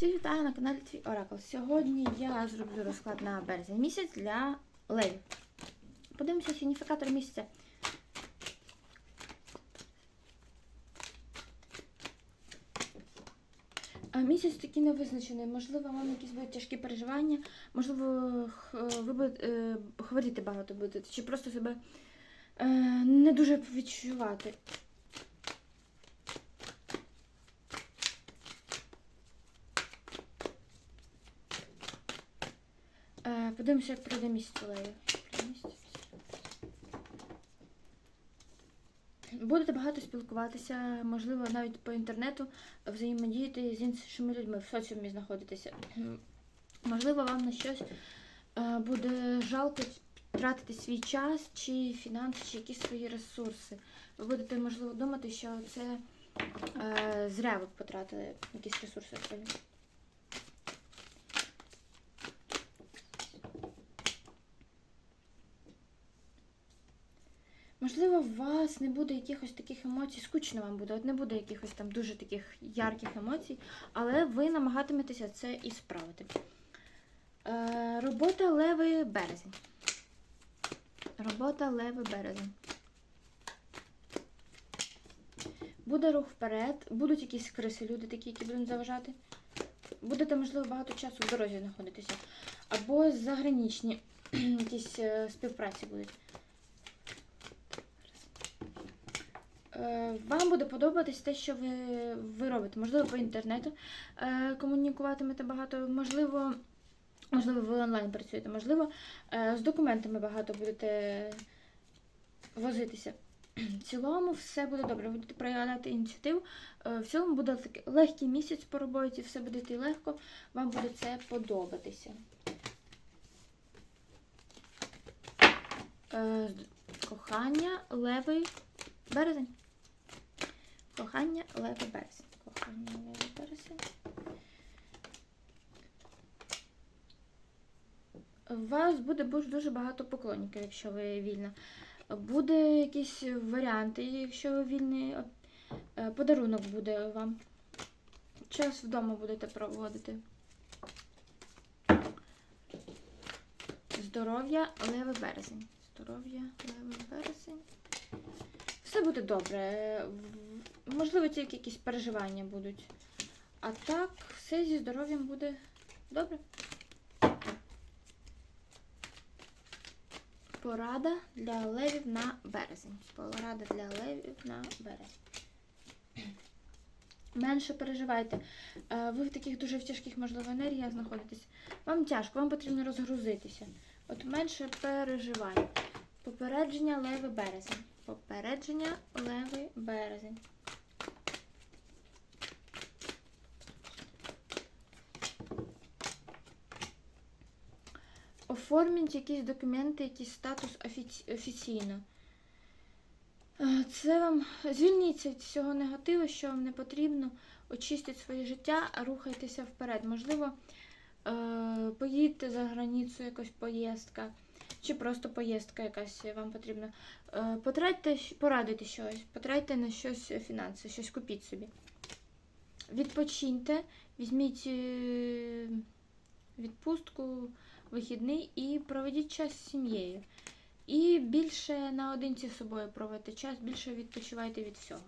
Всіх вітаю на каналі Твій Оракл. Сьогодні я зроблю розклад на березень місяць для левів. Подивимося сигніфікатор місяця. А Місяць такий невизначений. Можливо, вам якісь будуть тяжкі переживання, можливо, ви будете е, хворіти багато будете, чи просто себе е, не дуже відчувати. Е, Подивимося, як пройде місяць Олею. Будете багато спілкуватися, можливо, навіть по інтернету взаємодіяти з іншими людьми, в соціумі знаходитися. Можливо, вам на щось е, буде жалко тратити свій час, чи фінанси, чи якісь свої ресурси. Ви будете, можливо, думати, що це е, зря ви потратили якісь ресурси свої. Можливо, у вас не буде якихось таких емоцій, скучно вам буде, от не буде якихось там дуже таких ярких емоцій, але ви намагатиметеся це і справити. Е, робота левий березень. Робота левий березень. Буде рух вперед, будуть якісь криси, люди такі, які будуть заважати. Будете, можливо, багато часу в дорозі знаходитися. Або заграничні якісь е, співпраці будуть. Е, Вам буде подобатись те, що ви, ви робите. Можливо, по інтернету е, комунікуватимете багато, можливо, можливо, ви онлайн працюєте, можливо, е, з документами багато будете возитися. В цілому все буде добре, будете проявляти ініціативу. Е, В цілому буде такий легкий місяць по роботі, все буде йти легко, вам буде це подобатися. Е, Кохання, левий березень. Кохання левий березень. Кохання левий березень. У вас буде дуже багато поклонників, якщо ви вільна. Буде якісь варіанти, якщо ви вільний, е, подарунок буде вам. Час вдома будете проводити. Здоров'я, левий березень. Здоров'я, левий березень. Все буде добре. Можливо, тільки якісь переживання будуть. А так, все зі здоров'ям буде добре. Порада для левів на березень. Порада для левів на березень. Менше переживайте. Е, Ви в таких дуже тяжких, можливо, енергіях знаходитесь. Вам тяжко, вам потрібно розгрузитися. От менше переживайте. Попередження левий березень. Попередження левий березень. Оформіть якісь документи, якийсь статус офіці- офіційно. Е, Це вам звільніться від всього негативу, що вам не потрібно. Очистіть своє життя, рухайтеся вперед. Можливо, е, поїдьте за границю, якась поїздка, чи просто поїздка якась вам потрібна. Е, Потратьте, порадуйте щось, потратьте на щось фінанси, щось купіть собі. Відпочиньте, візьміть е, відпустку, вихідний і проведіть час з сім'єю. І більше наодинці з собою проводьте час, більше відпочивайте від всього.